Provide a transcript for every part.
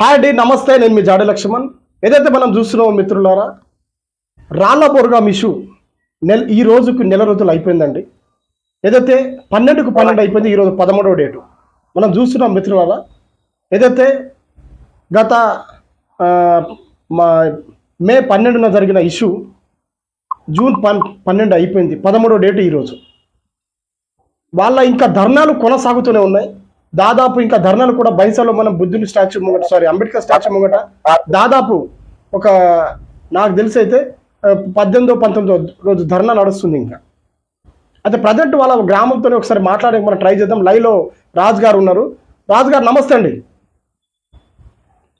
Hi అండి నమస్తే నేను మీ జాడి లక్ష్మణ్. ఏదైతే మనం చూస్తున్నామో మిత్రులారా రాళ్ళ బోర్గాం ఇష్యూ నెల ఈ రోజుకు నెల రోజులు అయిపోయిందండి. ఏదైతే పన్నెండుకు పన్నెండు అయిపోయింది ఈరోజు పదమూడవ డేటు. మనం చూస్తున్నాం మిత్రులారా ఏదైతే గత మా మే పన్నెండున జరిగిన ఇష్యూ జూన్ పన్ పన్నెండు అయిపోయింది పదమూడవ డేటు ఈరోజు వాళ్ళ ఇంకా ధర్నాలు కొనసాగుతూనే ఉన్నాయి. దాదాపు ఇంకా ధర్నాలు కూడా బైన్సాలో మనం బుద్ధుని స్టాచ్యూ ముంగట సారీ అంబేద్కర్ స్టాచ్యూ ముంగట దాదాపు ఒక నాకు తెలిసి అయితే పద్దెనిమిదో పంతొమ్మిదో రోజు ధర్నా నడుస్తుంది ఇంకా. అయితే ప్రజెంట్ వాళ్ళ గ్రామంతోనే ఒకసారి మాట్లాడడానికి మనం ట్రై చేద్దాం. లైవ్లో రాజు గారు ఉన్నారు. రాజు గారు నమస్తే అండి.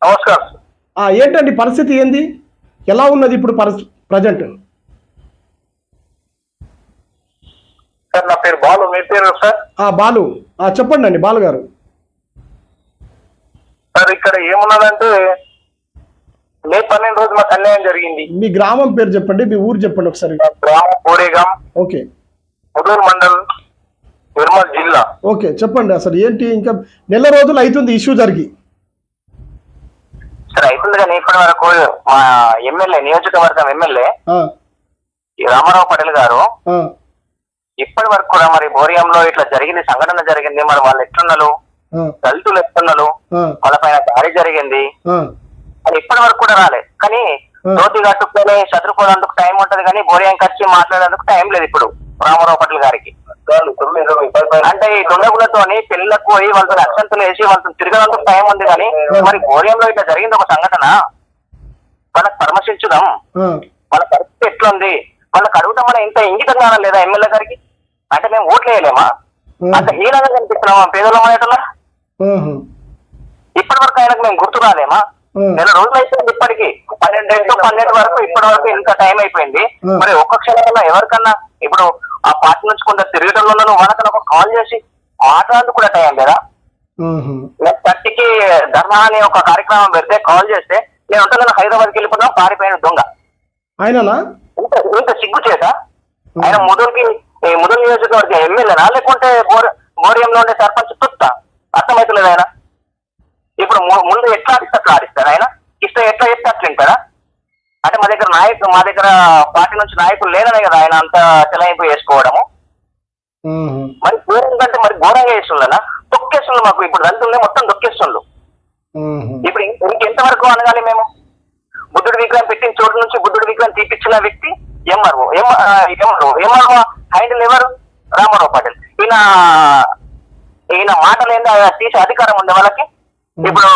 నమస్కారం. ఏంటండి పరిస్థితి ఏంది? ఎలా ఉన్నది ఇప్పుడు ప్రజెంట్? సార్ నా పేరు బాలు. మీ పేరు సార్? బాలు. ఆ, చెప్పండి అండి బాలు గారు. సార్ ఇక్కడ ఏమున్నదంటే మే పన్నెండు రోజు మాకు అన్యాయం జరిగింది. మీ గ్రామం పేరు చెప్పండి మీ ఊరు చెప్పండి ఒకసారి. గ్రామం కోరేగాం ఓకే. ముదూరు మండల్ నిర్మల్ జిల్లా. ఓకే చెప్పండి అసలు ఏంటి ఇంకా నెల రోజులు అవుతుంది ఇష్యూ జరిగి. సార్ అవుతుంది కానీ ఇప్పటి వరకు మా ఎమ్మెల్యే నియోజకవర్గం ఎమ్మెల్యే రామారావు పటేల్ గారు ఇప్పటి వరకు కూడా మరి బోరియంలో ఇట్లా జరిగింది సంఘటన జరిగింది. మరి వాళ్ళు ఎట్లున్నారు? దళితులు ఎట్లున్నారు? ఆ, వాళ్ళ పైన దాడి జరిగింది. అది ఇప్పటి వరకు కూడా రాలే. కానీ. నోటి కట్టుకొని చదువుకోవడానికి టైం ఉంటది కానీ బోరియం ఖర్చు మాట్లాడేందుకు టైం లేదు ఇప్పుడు. రామారావు పటేల్ గారికి. అంటే ఈ దుండగులతోని పెళ్ళిళ్ళకు పోయి వాళ్ళతో అక్షంతలు వేసి వాళ్ళతో తిరగడానికి టైం ఉంది కానీ మరి బోరియంలో ఇట్లా జరిగింది ఒక సంఘటన? వాళ్ళకి పరామర్శించుదాం ఆ, వాళ్ళ పరిస్థితి ఎట్లుంది? వాళ్ళకి అడుగుతాం మన ఇంత ఇంగితం కావాలి లేదా ఎమ్మెల్యే గారికి? అంటే మేము ఓట్లు వేయలేమా? అంత హీనంగా కనిపిస్తున్నామా పేదల ఆహా, ఇప్పటి వరకు ఆయనకు మేము గుర్తు రాలేమా నెల రోజులు అయిపోయింది ఇప్పటికి పన్నెండు టు పన్నెండు వరకు ఇప్పటి వరకు ఇంత టైం అయిపోయింది. మరి ఒక్క క్షణంలో ఎవరికన్నా ఇప్పుడు ఆ పార్టీ నుంచి కొంత తిరగటంలో వాళ్ళకన్నా ఒక కాల్ చేసి మాట్లాడేందుకు కూడా టైం లేదా? నేను థర్టీకి ధర్నా అనే ఒక కార్యక్రమం పెడితే కాల్ చేస్తే నేను ఉంటాను హైదరాబాద్కి వెళ్ళిపోతాం పారిపోయిన దొంగ. ఆయననా? ఇంత సిగ్గు చేత? ఆయన ముదురుకి ఈ ముదురు నియోజకవర్గం ఎమ్మెల్యేనా? లేకుంటే బోర్ బోరియంలో ఉండే సర్పంచ్ తుత్త అర్థమవుతలేదు ఆయన? ఇప్పుడు ముందు ఎట్లా ఆడిస్తే అట్లా ఆడిస్తారు ఆయన? ఇష్టం ఎట్లా చెప్తే అట్లా వింటారా? అంటే మా దగ్గర నాయకులు మా దగ్గర పార్టీ నుంచి నాయకులు లేరనే కదా ఆయన అంత చెలాయింపు చేసుకోవడము. మరి ఘోరం కంటే మరి ఘోరంగా చేస్తుండనా? తొక్కేస్తుండ్రు మాకు. ఇప్పుడు దళితుల్ని మొత్తం తొక్కేస్తుండ్రు ఇప్పుడు ఇంక- ఇంకెంతవరకు అనగాలి మేము? బుద్ధుడి విగ్రహం పెట్టిన చోటు నుంచి బుద్ధుడి విగ్రహం తీపిచ్చిన వ్యక్తి ఎంఆర్ఓ ఎంఆర్ఓ ఎంఆర్ఓ హ్యాండిల్ ఎవరు? రామారావు పాటిల్. ఈయన ఈయన మాటలు ఏందో? తీసే అధికారం ఉంది వాళ్ళకి? ఇప్పుడు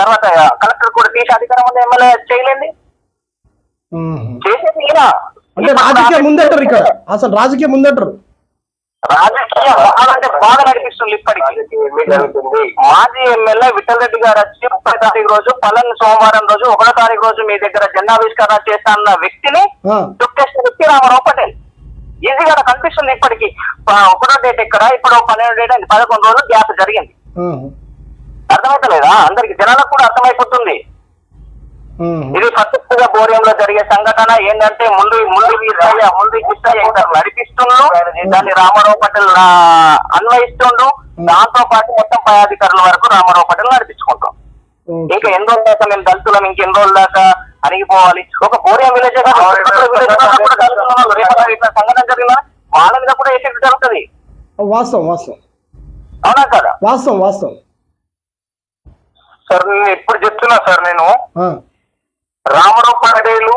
తర్వాత కలెక్టర్ కూడా తీసే అధికారం ఉంది? ఎమ్మెల్యే చేయలేండి. చేసేది ఈయన. అంటే రాజకీయం ముందంటారు ఇక్కడ. అసలు రాజకీయం ముందంటారు. రాజకీయం బాగా అంటే బాగా నడిపిస్తుంది ఇప్పటికి. మాజీ ఎమ్మెల్యే విఠల్ రెడ్డి గారు వచ్చి ముప్పై తారీఖు రోజు పలాని సోమవారం రోజు ఒకటో తారీఖు రోజు మీ దగ్గర జెండావిష్కరణ చేస్తా అన్న వ్యక్తిని తొక్కేసిన వ్యక్తి రామారావు పటేల్. ఈజీగా కనిపిస్తుంది ఇప్పటికి. ఒకటో డేట్ ఎక్కడ? ఇప్పుడు పన్నెండు డేట్ అయింది. పదకొండు రోజులు గ్యాప్ జరిగింది. అర్థమవుతలేదా అందరికి జనాలకు కూడా అర్థమైపోతుంది. ఇది ప్రత్యక్షంగా బోరియంలో జరిగే సంఘటన ఏంటంటే ముందు ముందు ముందు నడిపిస్తుండ్రు దాన్ని రామారావు పటేల్ అన్వయిస్తుండ్రు దాంతో పాటు మొత్తం పై అధికారుల వరకు రామారావు పటేల్ నడిపించుకుంటాం. ఇంకా ఎన్ని రోజుల దాకా మేము దళితులం ఇంకెన్ని రోజుల దాకా అణిగిపోవాలి? ఒక బోరియం విలేజ్ సంఘటన జరిగిన వాళ్ళ మీద కూడా ఎఫెక్ట్ జరుగుతుంది. వాస్తవం వాస్తవం. అవునా కదా? వాస్తవం వాస్తవం. సార్ నేను ఎప్పుడు చెప్తున్నా సార్ నేను. రామారావు పటేలు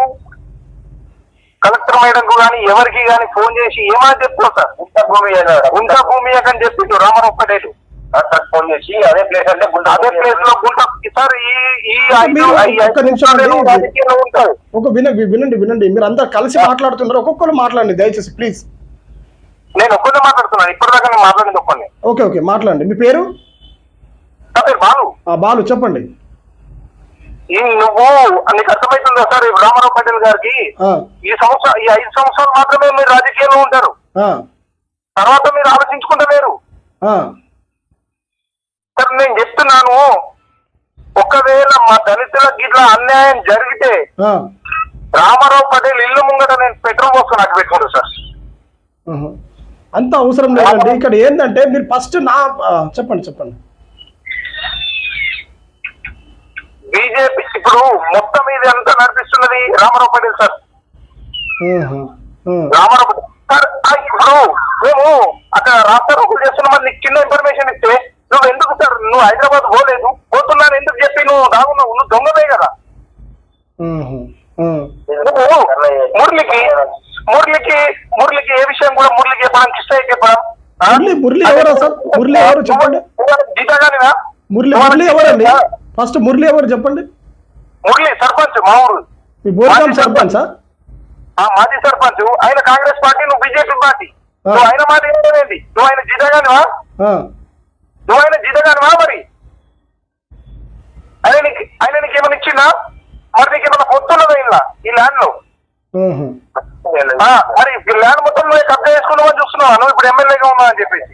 కలెక్టర్ మేడం కానీ ఎవరికి కానీ ఫోన్ చేసి ఏమని చెప్తావు సార్? గుంట భూమి గుంట భూమి అని చెప్పిండు రామారావు సార్ ఫోన్ చేసి అదే ప్లేస్ అంటే అదే ప్లేస్లో గుంట సార్ ఈ ఈ రాజకీయంలో ఉంటారు. ఒక విన వినండి వినండి. మీరు అందరు కలిసి మాట్లాడుతున్నారు ఒక్కొక్కరు మాట్లాడండి దయచేసి ప్లీజ్ నేను ఒక్కనే మాట్లాడుతున్నాను. ఇప్పటిదాకా నేను మాట్లాడింది ఒక్కనే ఓకే ఓకే. మాట్లాడండి. మీ పేరు? నా పేరు బాలు. ఆ, బాలు చెప్పండి. ఈ నువ్వు నీకు అర్థమవుతుందా సార్? ఈ రామారావు పటేల్ గారికి ఈ సంవత్సరం ఈ ఐదు సంవత్సరాలు మాత్రమే మీరు రాజకీయాల్లో ఉంటారు. తర్వాత మీరు ఆలోచించుకుంటలేరు. సార్ నేను చెప్తున్నాను ఒకవేళ మా దళితులకు ఇట్లా అన్యాయం జరిగితే రామారావు పటేల్ ఇల్లు ముంగట నేను పెట్రోల్ పోసుకొని నాకు పెట్టుకోండి సార్. అంత అవసరం లేదండి. ఇక్కడ ఏంటంటే మీరు ఫస్ట్ నా చెప్పండి చెప్పండి. బీజేపీ ఇప్పుడు మొత్తం ఇది అంతా నడిపిస్తున్నది రామారావు పటేల్ సార్. రామారావు. సార్ ఇప్పుడు మేము అక్కడ రాష్ట్రాలు చేస్తున్నామని నీకు చిన్న ఇన్ఫర్మేషన్ ఇస్తే నువ్వు ఎందుకు సార్ నువ్వు హైదరాబాద్ పోలేదు పోతున్నాను ఎందుకు చెప్పి నువ్వు దాగున్నావు నువ్వు దొంగవే కదా. నువ్వు మురళికి మురళికి మురళికి ఏ విషయం కూడా మురళికి చెప్పడం కిష్టయ్యకి చెప్పడం? మురళి మురళి ఎవరు సార్ మురళి ఎవరు చెప్పండి మురళి మురళి ఎవరండి ఫస్ట్ మురళి ఎవరు చెప్పండి? మురళి సర్పంచ్ మా ఊరు. మీ బోరిగాం సర్పంచ్? మాజీ సర్పంచ్. ఆయన కాంగ్రెస్ పార్టీ నువ్వు బీజేపీ పార్టీ. నువ్వు ఆయన మాట ఏంటి నువ్వు ఆయన జీతగానివా నువ్వు ఆయన జీతగానివా మరి? ఆయన నీకు ఆయన నీకు ఏమైనా ఇచ్చిందా? మరి నీకు ఏమైనా పొత్తున్నదా ఇలా ఈ ల్యాండ్లో మరి ఈ ల్యాండ్ మొత్తం నువ్వు కబ్జా చేసుకున్నావని చూస్తున్నావా? నువ్వు ఇప్పుడు ఎమ్మెల్యేగా ఉన్నావు అని చెప్పేసి.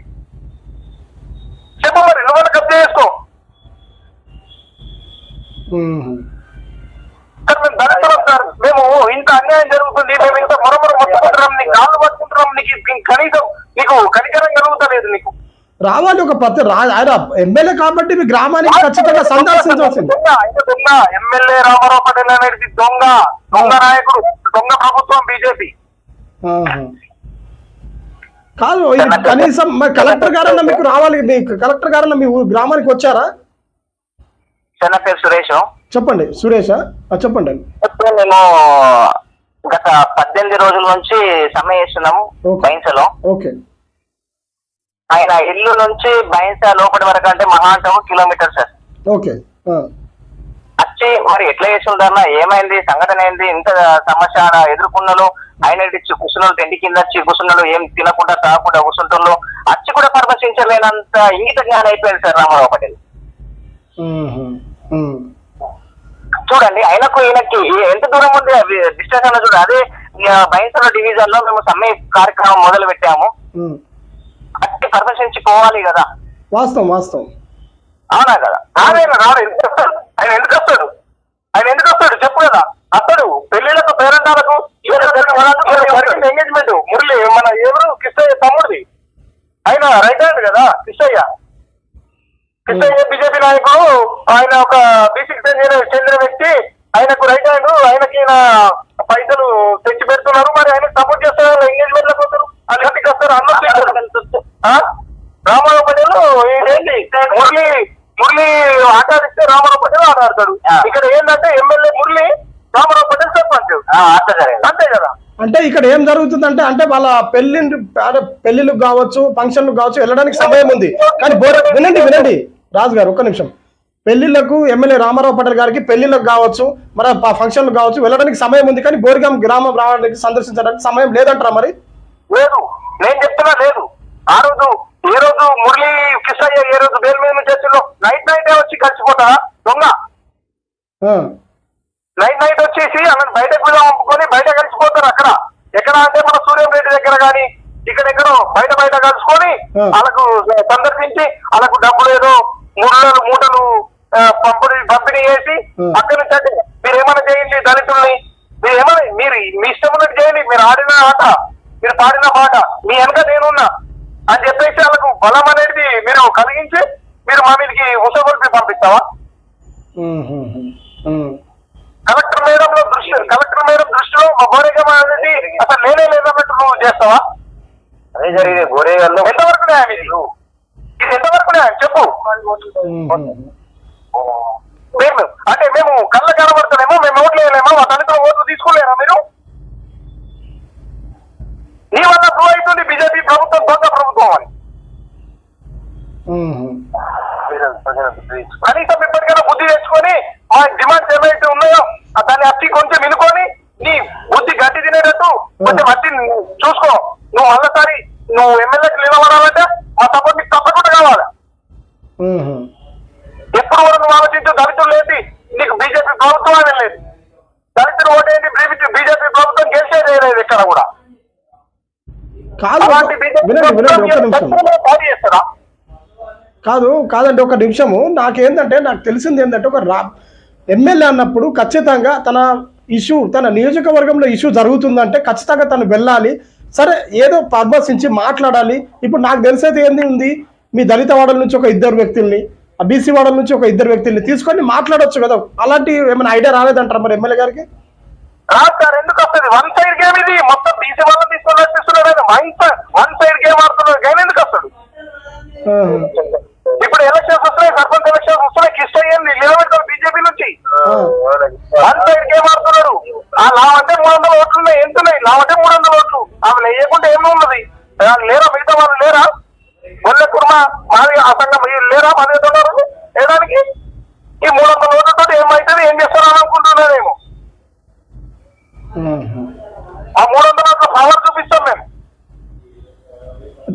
చెప్పు మరి నువ్వు కబ్జా చేసుకో. సార్ మేము సార్ మేము ఇంత అన్యాయం జరుగుతుంది మేము ఇంత మరొకరు మొత్తుకుంటున్నాం నీకు కాళ్ళు పట్టుకుంటున్నాం నీకు ఇంక కనీసం నీకు కనికరం కలుగుతలేదు నీకు. రావాలి ఒక పత్తి రా ఆయన ఎమ్మెల్యే కాబట్టి మీ గ్రామానికి ఖచ్చితంగా సందర్శించవలసింది దొంగ ఎమ్మెల్యే రామారావు పటేల్ అనేది దొంగ దొంగ నాయకుడు దొంగ ప్రభుత్వం బీజేపీ. కాదు కనీసం కలెక్టర్ గారన్నా మీకు రావాలి మీకు కలెక్టర్ గారన్నా మీ గ్రామానికి వచ్చారా? చిన్న పేరు సురేష్. చెప్పండి సురేషా? చెప్పండి. ఇప్పుడు మేము గత పద్దెనిమిది రోజుల నుంచి సమ్మె చేస్తున్నాము. బైన్సలో ఓకే. ఆయన ఇల్లు నుంచి బైన్స లోపలి వరకు అంటే మహా అంటే ఒక కిలోమీటర్ సార్. ఓకే. వచ్చి మరి ఎట్లా చేస్తుంటారన్నా ఏమైంది సంఘటన ఏంది ఇంత సమస్య ఆడ ఎదుర్కొన్నలు ఆయన ఇచ్చి కూర్చున్నాడు టెంటి కింద వచ్చి కూర్చున్నాడు ఏం తినకుండా తాగకుండా కూర్చుంటున్నారు వచ్చి కూడా పరామర్శించలేనంత ఇంగిత జ్ఞానం అయిపోయింది సార్ రామారావు పటేల్. చూడండి ఆయనకు ఈయనకి ఎంత దూరం ఉంది డిస్టెన్స్ అన్న చూడ. అదే బైన్సల డివిజన్లో మేము సమ్మె కార్యక్రమం మొదలు పెట్టాము. అట్టి పరామర్శించి పోవాలి కదా. వాస్తవం వాస్తవం. అవునా కదా? ఆయన రాడు ఎందుకు వస్తాడు ఆయన ఎందుకు వస్తాడు? ఆయన ఎందుకు వస్తాడు? చెప్పు కదా. అతడు పెళ్ళిళ్ళకు పేరంటాలకు ఎంగేజ్మెంట్ మురళి మన ఎవరు? కిష్టయ్య తమ్ముడిది. ఆయన రైట్ హ్యాండ్ కదా కిష్టయ్య కిష్టయ్య బీజేపీ నాయకుడు ఆయన ఒక బీసీకి చెందిన చెందిన వ్యక్తి ఆయనకు రైట్ హ్యాండ్ ఆయనకి పైసలు తెచ్చి పెడుతున్నారు. మరి ఆయన సపోర్ట్ చేస్తారు? ఎంగేజ్మెంట్లకు వస్తారు? అన్నింటికి వస్తారు అన్నట్టు రామారావు పటేల్ ఏంటి? మురళి మురళి ఆట ఆడిస్తే రామారావు పటేల్ ఆట ఆడతాడు ఇక్కడ ఏంటంటే ఎమ్మెల్యే మురళి రామారావు పటేల్ సర్పంచ్. అంతే కదా. అంటే ఇక్కడ ఏం జరుగుతుందంటే అంటే వాళ్ళ పెళ్ళి పెళ్ళిళ్ళకు కావచ్చు ఫంక్షన్లకు కావచ్చు వెళ్ళడానికి సమయం ఉంది. కానీ వినండి వినండి. రాజు గారు ఒక్క నిమిషం. పెళ్ళిళ్ళకు ఎమ్మెల్యే రామారావు పటేల్ గారికి పెళ్ళిళ్ళకు కావచ్చు మరి ఫంక్షన్లకు కావచ్చు వెళ్ళడానికి సమయం ఉంది కానీ బోరిగాం గ్రామం రావడానికి సందర్శించడానికి సమయం లేదంటారా మరి? లేదు. నేను చెప్తున్నా లేదు. ఆ రోజు ఏ రోజు మురళి కిషయ్య ఏ రోజు బెయిల్ మీద వచ్చిందో నైట్ నైట్ వచ్చి కలిసిపోతా దొంగ. నైట్ నైట్ వచ్చేసి అలా బయటకు కూడా అమ్ముకొని బయట కలిసిపోతారు అక్కడ. ఎక్కడ అంటే మన సూర్యం రెడ్డి దగ్గర కానీ ఇక్కడెక్కడో బయట బయట కలుసుకొని. వాళ్ళకు సందర్శించి వాళ్ళకు డబ్బులు ఏదో మూటలు మూటలు పంపిణీ పంపిణీ చేసి. అక్కడి నుంచి అంటే మీరు ఏమైనా చేయండి దళితుల్ని? మీరు ఏమైనా మీరు మీ ఇష్టం ఉన్నట్టు చేయండి. మీరు ఆడిన ఆట మీరు పాడిన పాట మీ వెనక నేనున్నా అని చెప్పేసి వాళ్ళకు బలం అనేది మీరు కలిగించి మీరు మా మీదకి ఉసగొల్పి పంపిస్తావా. కలెక్టర్ మేడం లో దృష్టి కలెక్టర్ మేడం దృష్టిలో మా గోరేగమ్మ అనేది అసలు నేనే లేదన్నట్టు నువ్వు చేస్తావా? అదే జరిగింది గోరేగల్లో ఎంతవరకు న్యాయం ఇది ఎంతవరకు చెప్పు. మేము అంటే మేము కళ్ళ కనబడతానేమో మేము ఓట్లు వేయలేమో? మా తల్లిదండ్రులు ఓట్లు తీసుకోలేరా మీరు? నీ వల్ల ప్రూవ్ అవుతుంది బీజేపీ ప్రభుత్వం దొంగ ప్రభుత్వం అని. కనీసం ఇప్పటికైనా బుద్ధి తెచ్చుకొని మా డిమాండ్స్ ఏవైతే ఉన్నాయో ఆ దాన్ని అట్టి కొంచెం వినుకొని నీ బుద్ధి గట్టి తినేటట్టు కొంచెం అట్టి చూసుకో. నువ్వు మళ్ళీసారి నువ్వు ఎమ్మెల్యేకి నిలబడాలంటే మా సపోర్ట్ కావాలి. ఎప్పుడు కూడా నువ్వు ఆలోచించు దళితులు ఏంటి? నీకు బీజేపీ ప్రభుత్వం అనేది లేదు దళితులు ఓటేంటి బీజేపీ ప్రభుత్వం గెలిచేది లేదు ఇక్కడ కూడా. కాదు అలాంటి బీజేపీ వినండి వినండి ఒక్క ప్రభుత్వం నిమిషం ఖచ్చితంగా పాడు చేస్తారా? కాదు కాదండి ఒక నిమిషము. నాకేంటంటే నాకు తెలిసింది ఏంటంటే ఒక రా ఎమ్మెల్యే అన్నప్పుడు ఖచ్చితంగా తన ఇష్యూ తన నియోజకవర్గంలో ఇష్యూ జరుగుతుందంటే ఖచ్చితంగా తను వెళ్ళాలి. సరే ఏదో పరామర్శించి మాట్లాడాలి. ఇప్పుడు నాకు తెలిసేది ఏంది ఉంది? మీ దళిత వాడల నుంచి ఒక ఇద్దరు వ్యక్తుల్ని ఆ బీసీ వాడల నుంచి ఒక ఇద్దరు వ్యక్తుల్ని తీసుకొని మాట్లాడొచ్చు కదా. అలాంటి ఏమైనా ఐడియా రాలేదంటారా మరి ఎమ్మెల్యే గారికి? రాదు సార్ ఎందుకు వస్తుంది? వన్ సైడ్ గేమ్ ఇది మొత్తం బీసీ వాళ్ళని తీసుకొని వచ్చేస్తున్నాడు ఆయన వన్ వన్ సైడ్ గేమ్ ఆడుతున్నాడు గేమ్ ఎందుకు వస్తాడు ఆహా. ఇప్పుడు ఎలక్షన్స్ వస్తున్నాయి సర్పంచ్ ఎలక్షన్స్ వస్తున్నాయి కిష్టయ్య నిలబెడతారు బీజేపీ నుంచి వన్ సైడ్ గేమ్ ఆడుతున్నాడు ఆ లావంటే మూడు వందల ఓట్లు ఉన్నాయి ఎంత ఉన్నాయి లావంటే మూడు వందల ఓట్లు ఆమె వేయకుండా ఏమి ఉన్నది ఆ, లేరా మిగతా వాళ్ళు లేరా ఒళ్ళే కుర్మ మాది ఆ సంఘం వీళ్ళు లేరా మాది ఉన్నారు లేదానికి ఈ మూడు వందల ఓట్లతో ఏమైతుంది ఏం చేస్తారని అనుకుంటున్నారేమో ఆహా. ఆ మూడు వందల ఓట్ల పవర్ చూపిస్తాం మేము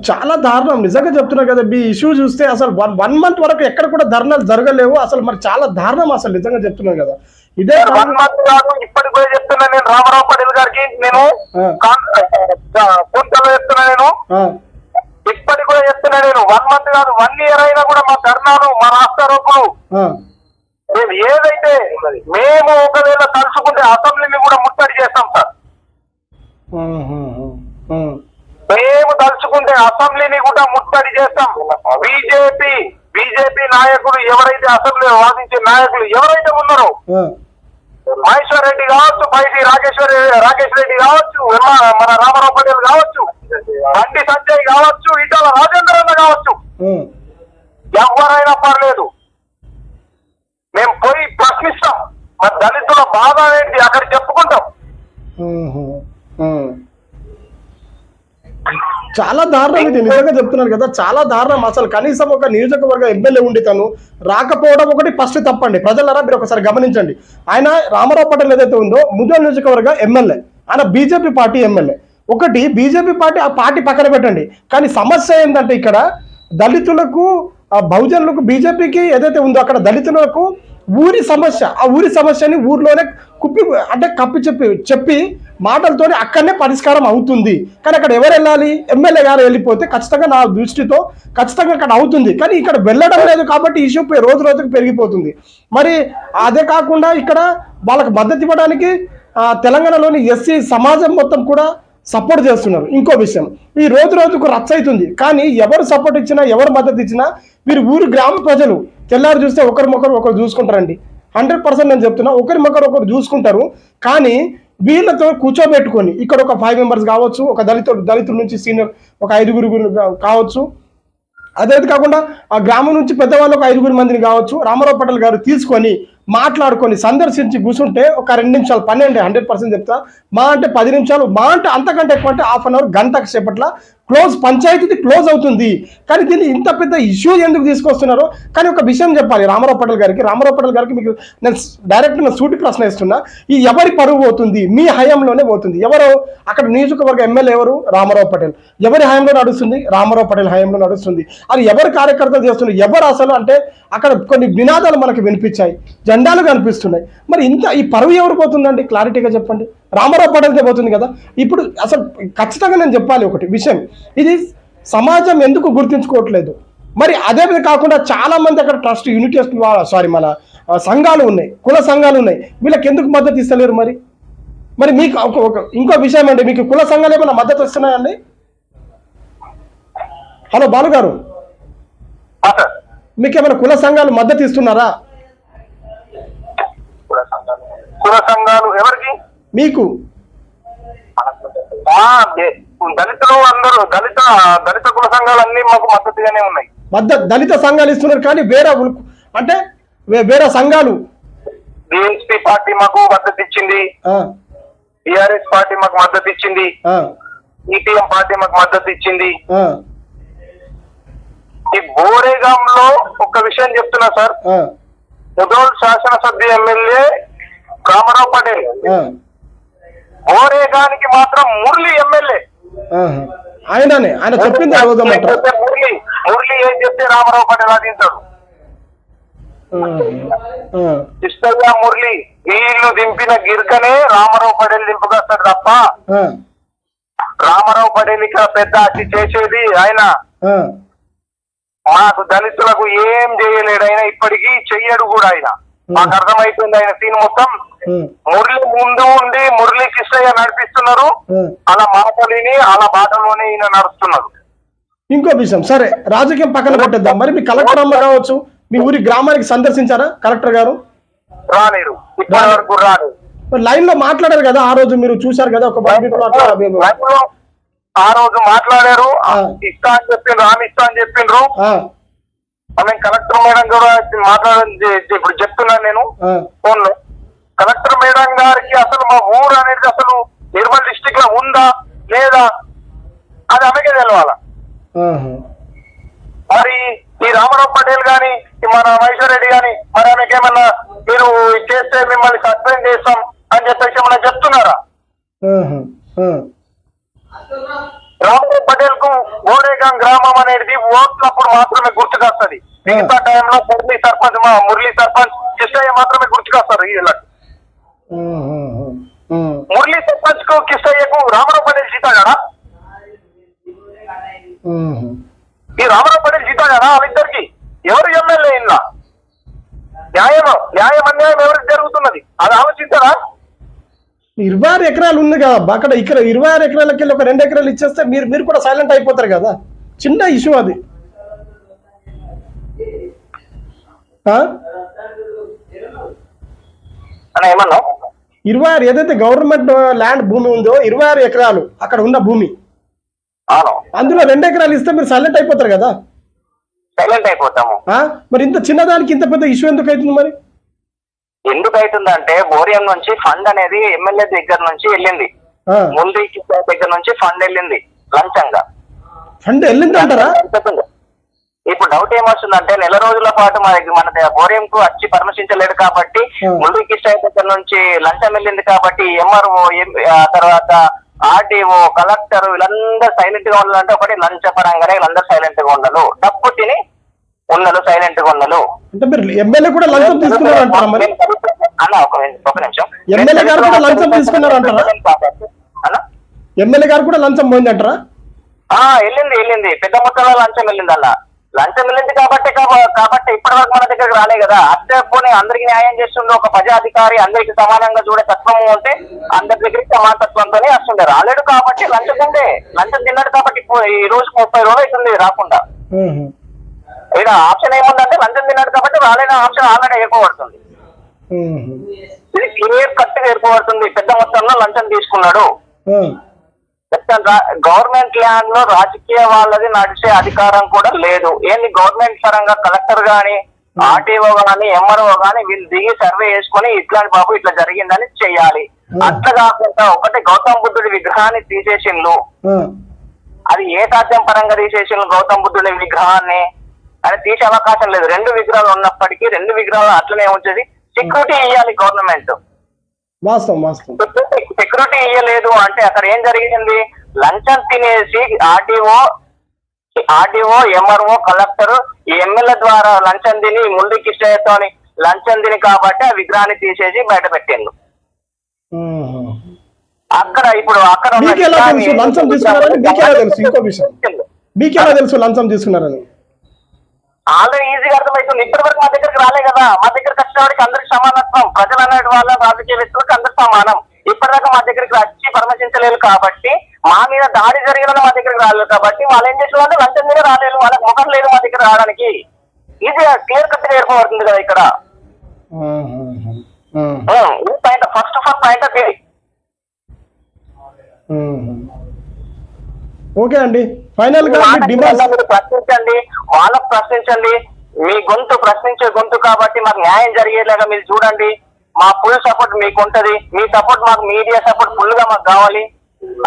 చాలా దారుణం. నిజంగా చెప్తున్నా కదా ఈ ఇష్యూ చూస్తే అసలు వన్ వన్ మంత్ వరకు ఎక్కడ కూడా ధర్నాలు జరగలేవు. అసలు మరి చాలా దారుణం అసలు నిజంగా చెప్తున్నాను కదా. ఇదే వన్ మంత్ కాదు ఇప్పటికి కూడా చెప్తున్నా నేను రామారావు పటేల్ గారికి. నేను. ఫోన్ కాల్ చెప్తున్నా నేను. ఇప్పటికి కూడా చెప్తున్నా నేను. వన్ మంత్ కాదు వన్ ఇయర్ అయినా కూడా మా ధర్నాలు మా రాష్ట్ర రోగులు ఆ, మేము ఏదైతే మేము ఒకవేళ తలుచుకుంటే అసెంబ్లీని కూడా ముట్టడి చేస్తాం సార్. మేము తలుచుకుంటే అసెంబ్లీని కూడా ముట్టడి చేస్తాం. బీజేపీ బీజేపీ నాయకులు ఎవరైతే అసెంబ్లీలో వాదించే నాయకులు ఎవరైతే ఉన్నారో మహేశ్వర్ రెడ్డి కావచ్చు పైటి రాకేశ్వర్ రాకేష్ రెడ్డి కావచ్చు మన రామారావు పటేల్ కావచ్చు బండి సంజయ్ కావచ్చు ఇటాల రాజేంద్ర అన్న కావచ్చు. ఎవరైనా పర్లేదు. మేము పోయి ప్రశ్నిస్తాం. మన దళితుల బాధ ఏంటి? అక్కడ చెప్పుకుంటాం. చాలా దారుణం ఇది నిజంగా చెప్తున్నాను కదా చాలా దారుణం అసలు. కనీసం ఒక నియోజకవర్గ ఎమ్మెల్యే ఉండి తను రాకపోవడం ఒకటి ఫస్ట్ తప్పండి. ప్రజలరా మీరు ఒకసారి గమనించండి. ఆయన రామారావు పటేల్ ఏదైతే ఉందో ముదల్ నియోజకవర్గ ఎమ్మెల్యే. ఆయన బీజేపీ పార్టీ ఎమ్మెల్యే. ఒకటి బీజేపీ పార్టీ ఆ పార్టీ పక్కన పెట్టండి. కానీ సమస్య ఏంటంటే ఇక్కడ దళితులకు బహుజనులకు బీజేపీకి ఏదైతే ఉందో అక్కడ దళితులకు ఊరి సమస్య ఆ ఊరి సమస్యని ఊర్లోనే కుప్పి అంటే కప్పి చెప్పి చెప్పి మాటలతోనే అక్కడనే పరిష్కారం అవుతుంది. కానీ అక్కడ ఎవరు వెళ్ళాలి? ఎమ్మెల్యే గారు వెళ్ళిపోతే ఖచ్చితంగా నా దృష్టితో ఖచ్చితంగా అక్కడ అవుతుంది. కానీ ఇక్కడ వెళ్ళడం లేదు కాబట్టి ఇష్యూ రోజు రోజుకు పెరిగిపోతుంది. మరి అదే కాకుండా ఇక్కడ వాళ్ళకి మద్దతు ఇవ్వడానికి తెలంగాణలోని ఎస్సీ సమాజం మొత్తం కూడా సపోర్ట్ చేస్తున్నారు. ఇంకో విషయం ఈ రోజు రోజుకు రచ్చ అవుతుంది కానీ ఎవరు సపోర్ట్ ఇచ్చినా ఎవరు మద్దతు ఇచ్చినా మీరు ఊరు గ్రామ ప్రజలు. తెల్లారు చూస్తే ఒకరిమొకరు ఒకరు చూసుకుంటారండి. హండ్రెడ్ పర్సెంట్ నేను చెప్తున్నా ఒకరిమొకరు ఒకరు చూసుకుంటారు కానీ వీళ్ళతో కూర్చోబెట్టుకొని ఇక్కడ ఒక ఫైవ్ మెంబర్స్ కావచ్చు ఒక దళితుడు దళితుల నుంచి సీనియర్ ఒక ఐదుగురు కావచ్చు. అదే కాకుండా ఆ గ్రామం నుంచి పెద్దవాళ్ళు ఒక ఐదుగురు మందిని కావచ్చు రామారావు పటేల్ గారు తీసుకొని మాట్లాడుకొని సందర్శించి కూర్చుంటే ఒక రెండు నిమిషాలు పన్నెండు హండ్రెడ్ పర్సెంట్ చెప్తా. మా అంటే పది నిమిషాలు మా అంటే అంతకంటే ఎక్కువ అంటే హాఫ్ అన్ అవర్ గంట సేపట్ల క్లోజ్ పంచాయతీది క్లోజ్ అవుతుంది. కానీ దీన్ని ఇంత పెద్ద ఇష్యూ ఎందుకు తీసుకొస్తున్నారో కానీ ఒక విషయం చెప్పాలి రామారావు పటేల్ గారికి. రామారావు పటేల్ గారికి మీకు నేను డైరెక్ట్ నేను సూటి ప్రశ్న ఇస్తున్నా ఈ ఎవరి పరువు పోతుంది? మీ హయాంలోనే పోతుంది. ఎవరు? అక్కడ నియోజకవర్గ ఎమ్మెల్యే ఎవరు? రామారావు పటేల్. ఎవరి హయాంలో నడుస్తుంది? రామారావు పటేల్ హయాంలో నడుస్తుంది. అది ఎవరి కార్యకర్తలు చేస్తున్నారు ఎవరు అసలు అంటే అక్కడ కొన్ని నినాదాలు మనకు వినిపించాయి. జెండాలు కనిపిస్తున్నాయి. మరి ఇంత ఈ పరువు ఎవరు పోతుందండి? క్లారిటీగా చెప్పండి. రామారావు పటేల్కే పోతుంది కదా. ఇప్పుడు అసలు ఖచ్చితంగా నేను చెప్పాలి ఒకటి విషయం. ఇది సమాజం ఎందుకు గుర్తించుకోవట్లేదు? మరి అదే కాకుండా చాలా మంది అక్కడ ట్రస్ట్ యూనిటీ సారీ మన సంఘాలు ఉన్నాయి. కుల సంఘాలు ఉన్నాయి. వీళ్ళకి ఎందుకు మద్దతు ఇస్తలేరు మరి? మరి మీకు ఒక ఇంకో విషయం అండి. మీకు కుల సంఘాలు ఏమైనా మద్దతు ఇస్తున్నాయండి హలో బాలు గారు. మీకు ఏమైనా కుల సంఘాలు మద్దతు ఇస్తున్నారా? కుల సంఘాలు ఎవరికి? మీకు? దళితులు అందరూ దళిత దళిత కుల సంఘాలు అన్ని మాకు మద్దతుగానే ఉన్నాయి. మద్దతు దళిత సంఘాలు ఇస్తున్నారు కానీ వేరే అంటే వేరే సంఘాలు? బిఎస్పీ పార్టీ మాకు మద్దతు ఇచ్చింది టిఆర్ఎస్ పార్టీ మాకు మద్దతు ఇచ్చింది ఈటీఎం పార్టీ మాకు మద్దతు ఇచ్చింది ఈ బోరేగాంలో ఒక విషయం చెప్తున్నా సార్. ఆ, ముదోల్ శాసనసభ్య ఎమ్మెల్యే రామారావు పటేల్ ఆ, బోరేగానికి మాత్రం మురళి ఎమ్మెల్యే. ఆయననే ఆయన చెప్పింది మురళి మురళి. ఏం చెప్తే రామారావు పటేల్ వింటాడు. ఇష్టంగా మురళి వీళ్ళు దింపిన గిరికనే రామారావు పటేల్ దింపుకొస్తాడు తప్ప రామారావు పటేల్ ఇక్కడ పెద్ద అతి చేసేది ఆయన. మాకు దళితులకు ఏం చేయలేడు ఆయన ఇప్పటికీ చెయ్యడు కూడా ఆయన. మాకు అర్థమైపోయింది ఆయన సీన్ మొత్తం. మురళి ముందు ఉండి మురళి కృష్ణయ్య నడిపిస్తున్నారు. అలా మాటలిని అలా బాటలోనే ఈయన నడుస్తున్నారు. ఇంకో విషయం సరే రాజకీయం పక్కన పెట్టేద్దాం మరి మీ కలెక్టర్ అమ్మ కావచ్చు మీ ఊరి గ్రామానికి సందర్శించారా కలెక్టర్ గారు? రాలేరు ఇప్పటి వరకు మరి లైన్లో మాట్లాడారు కదా ఆ రోజు మీరు చూశారు కదా ఒక ఆ రోజు మాట్లాడారు. ఇస్తా అని చెప్పిండ్రు ఆమె ఇస్తా అని చెప్పిండ్రు. ఆమె కలెక్టర్ మేడం కూడా మాట్లాడని ఇప్పుడు చెప్తున్నాను నేను ఫోన్లో కలెక్టర్ మేడం గారికి అసలు మా ఊరు అనేది అసలు నిర్మల్ డిస్టిక్లో ఉందా లేదా అది ఆమెకే తెలవాల. మరి ఈ రామారావు పటేల్ గాని మన మహేశ్వర్ రెడ్డి గాని మరి ఆమెకి ఏమన్నా మీరు చేస్తే మిమ్మల్ని సస్పెండ్ చేస్తాం అని చెప్పేసి ఏమన్నా చెప్తున్నారా. రామారావు పటేల్ ఓరేగాం గ్రామం అనేది ఓట్లప్పుడు మాత్రమే గుర్తుకొస్తుంది. మిగతా టైంలో మురళీ సర్పంచ్ మా మురళీ సర్పంచ్ కిష్టయ్య మాత్రమే గుర్తుకొస్తారు వీళ్ళకి. మురళీ సర్పంచ్కు కిష్టయ్యకు రామారావు పటేల్ జీతాడా ఆహా. ఈ రామారావు పటేల్ జీతాడా వాళ్ళిద్దరికి? ఎవరు ఎమ్మెల్యే ఇలా న్యాయం న్యాయం అన్యాయం ఎవరికి జరుగుతున్నది అది ఆలోచించారా ఇరవై ఆరు ఎకరాలు ఉంది కదా. అక్కడ ఇక్కడ ఇరవై ఆరు ఎకరాలకి ఒక రెండు ఎకరాలు ఇచ్చేస్తే మీరు మీరు కూడా సైలెంట్ అయిపోతారు కదా. చిన్న ఇష్యూ అది. ఇరవై ఆరు ఏదైతే గవర్నమెంట్ ల్యాండ్ భూమి ఉందో ఇరవై ఆరు ఎకరాలు అక్కడ ఉన్న భూమి. అందులో రెండు ఎకరాలు ఇస్తే మీరు సైలెంట్ అయిపోతారు కదా. సైలెంట్ అయిపోతాము? మరి ఇంత చిన్నదానికి ఇంత పెద్ద ఇష్యూ ఎందుకు అవుతుంది మరి? ఎందుకు అవుతుందంటే బోరియం నుంచి ఫండ్ అనేది ఎమ్మెల్యే దగ్గర నుంచి వెళ్ళింది. ముందు దగ్గర నుంచి ఫండ్ వెళ్ళింది లంచంగా ఫండ్ వెళ్ళింది అంటారా ఇప్పుడు డౌట్ ఏమొస్తుందంటే నెల రోజుల పాటు మన మన బోరియం కు వచ్చి పరామర్శించలేడు కాబట్టి. ముందు కిష్టాయి దగ్గర నుంచి లంచం వెళ్ళింది కాబట్టి ఎంఆర్ఓ తర్వాత ఆర్డీఓ కలెక్టర్ వీళ్ళందరూ సైలెంట్గా ఉండాలంటే ఒకటి లంచ పరంగానే వీళ్ళందరూ సైలెంట్గా ఉండాలి డబ్బు తిని ఉన్నలు సైలెంట్గా అంటే మీరు ఎమ్మెల్యే కూడా లంచం తీసుకున్నారు అంటారా మరి? అన్న ఒక ఒక నిమిషం. ఎమ్మెల్యే గారు కూడా లంచం తీసుకున్నారు అంటారా? ఎమ్మెల్యే గారు కూడా లంచం ఆ వెళ్ళింది వెళ్ళింది. పెద్ద మొత్తంలో లంచం వెళ్ళింది అన్న. లంచం వెళ్ళింది కాబట్టి కాబ- కాబట్టి ఇప్పటి వరకు మన దగ్గరకు రాలే కదా. అట్టే పోనీ అందరికి న్యాయం చేస్తుండే ఒక ప్రజాధికారి అందరికి సమానంగా చూడే తత్వం ఉంటే అందరి దగ్గరికి సమానతత్వంతోనే వస్తుండే. రాలేడు కాబట్టి లంచం ఉండే. లంచం తిన్నాడు కాబట్టి ఈ రోజు ముప్పై రోజులు అవుతుంది రాకుండా. ఇక్కడ ఆప్షన్ ఏముందంటే లంచం తిన్నాడు కాబట్టి రాలేని ఆప్షన్ ఆల్రెడీ ఆహా. ఇది క్లియర్ కట్గా ఏర్పడుతుంది పెద్ద మొత్తంలో లంచం తీసుకున్నాడు. గవర్నమెంట్ ల్యాండ్లో రాజకీయ వాళ్ళది నడిచే అధికారం కూడా లేదు. ఏంది గవర్నమెంట్ పరంగా కలెక్టర్ గాని ఆర్టీఓ గాని ఎంఆర్ఓ గాని వీళ్ళు దిగి సర్వే చేసుకొని ఇట్లాంటి బాబు ఇట్లా జరిగిందని చెయ్యాలి అట్లా కాకుండా ఒకటి గౌతమ్ బుద్ధుడి విగ్రహాన్ని తీసేసిండ్లు. ఆ. అది ఏ సాధ్యం పరంగా తీసేసిండ్లు గౌతమ్ బుద్ధుడి విగ్రహాన్ని? అది తీసే అవకాశం లేదు. రెండు విగ్రహాలు ఉన్నప్పటికీ రెండు విగ్రహాలు అట్లనే ఉంచేది. సెక్యూరిటీ ఇవ్వాలి గవర్నమెంట్ సెక్యూరిటీ ఇవ్వలేదు అంటే అక్కడ ఏం జరిగింది? లంచం తినేసి ఆర్డీఓ ఆర్డీఓ ఎంఆర్ఓ కలెక్టర్ ఈ ఎమ్మెల్యే ద్వారా లంచం తిని ముందు కిష్టయ్యతో లంచం తిని కాబట్టి ఆ విగ్రహాన్ని తీసేసి బయట పెట్టిండు. అక్కడ ఇప్పుడు అక్కడ లంచం తీసుకున్నారని? తెలుసు? ఇంకో విషయం. మీకు ఎలా తెలుసు లంచం తీసుకున్నారని? ఆల్రెడీ ఈజీగా అర్థమవుతుంది ఇప్పటి వరకు మా దగ్గరికి రాలే కదా. మా దగ్గరికి వచ్చిన వాడికి అందరికి సమానత్వం. ప్రజలు అనే వాళ్ళ రాజకీయ వ్యక్తులకు అందరికి సమానం. ఇప్పటిదాకా మా దగ్గరికి వచ్చి పరామర్శించలేదు కాబట్టి మా మీద దాడి జరిగిన మా దగ్గరికి రాలేదు కాబట్టి వాళ్ళు ఏం చేసిన వాళ్ళు లంచం మీద రాలేదు. వాళ్ళకి ముఖం లేదు మా దగ్గర రావడానికి. ఈజీగా క్లియర్ కట్గా ఏర్పడుతుంది కదా ఇక్కడ. Point first of all point of. Okay అండి. ఫైనల్గా ప్రశ్నించండి? వాళ్ళకు ప్రశ్నించండి. మీ గొంతు ప్రశ్నించే గొంతు కాబట్టి మాకు న్యాయం జరిగేలాగా మీరు చూడండి. మా ఫుల్ సపోర్ట్ మీకు ఉంటది. మీ సపోర్ట్ మాకు మీడియా సపోర్ట్ ఫుల్గా మాకు కావాలి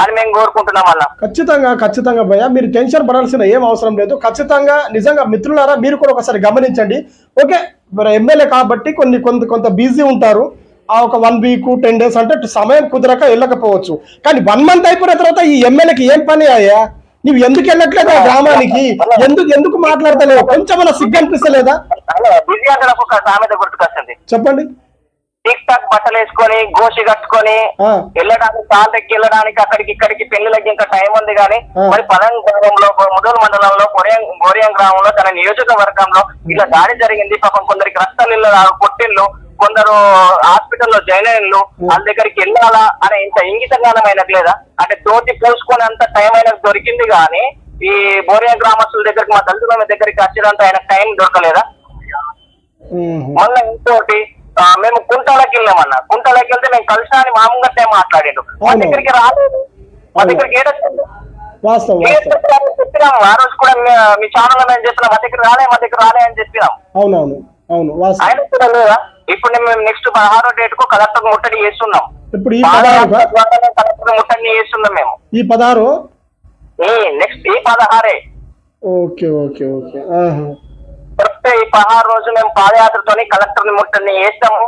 అని మేము కోరుకుంటున్నాం అన్న. ఖచ్చితంగా ఖచ్చితంగా భయ్య. మీరు టెన్షన్ పడాల్సిన ఏం అవసరం లేదు. ఖచ్చితంగా నిజంగా మిత్రులారా మీరు కూడా ఒకసారి గమనించండి. ఓకే మరి ఎమ్మెల్యే కాబట్టి కొన్ని కొంత కొంత బిజీ ఉంటారు. ఒక వన్ వీక్ టెన్ డేస్ అంటే సమయం కుదరక వెళ్ళకపోవచ్చు. కానీ వన్ మంత్ అయిపోయిన తర్వాత ఈ ఎమ్మెల్యేకి ఏం పని అయ్యా? నువ్వు ఎందుకు వెళ్ళట్లేదు ఆ గ్రామానికి? ఎందుకు ఎందుకు మాట్లాడతలేవు? కొంచెం అలా సిగ్గు అనిపిస్తలేదా? చెప్పండి. టిక్ టాక్ బట్టలు వేసుకొని గోషి కట్టుకొని వెళ్ళడానికి తాళ్ళకి వెళ్ళడానికి అక్కడికి ఇక్కడికి పెళ్ళిళ్ళకి ఇంకా టైం ఉంది కానీ. మరి పలం గ్రామంలో ముదోల్ మండలంలో కొరియం గోరియం గ్రామంలో తన నియోజకవర్గంలో ఇలా దాడి జరిగింది. పాపం కొందరికి రక్తలిళ్ళు కొట్టిళ్ళు కొందరు హాస్పిటల్లో జాయిన్ అయినలు వాళ్ళ దగ్గరికి వెళ్ళాలా అనే ఇంత ఇంగితజ్ఞానమైనట్లేదా అంటే తోటి పోసుకొని అంత టైం అయినకు దొరికింది కానీ ఈ బోరియా గ్రామస్తుల దగ్గరికి మా దళితుల దగ్గరికి వచ్చేదంత ఆయన టైం దొరకలేదా. మళ్ళీ ఇంకోటి మేము కుంటలకి వెళ్ళామన్న. కుంటలకి వెళ్తే మేము కలిసినా అని మామూలుగా మాట్లాడిండు మా. దగ్గరికి రాలేదు. మా. దగ్గరికి ఏడొచ్చింది చెప్పినాం. ఆ రోజు కూడా మీ- ఛానల్ మేము చెప్పినాం మా దగ్గర రాలే మా దగ్గర రాలే అని చెప్పినాం. అవునవును అవును ఆయన కూడా లేదా? ఇప్పుడు మేము నెక్స్ట్ పదహారో డేట్కు కలెక్టర్ ముట్టడి చేస్తున్నాం. ఇప్పుడు ఈ పదహారు కలెక్టర్ ముట్టడి చేస్తున్నాం మేము. ఈ పదహారు? నెక్స్ట్ ఈ పదహారే. Okay okay okay. చెప్తే ఈ పదహారు రోజు మేము పాదయాత్రతోని కలెక్టర్ని ముట్టడిని చేస్తాము.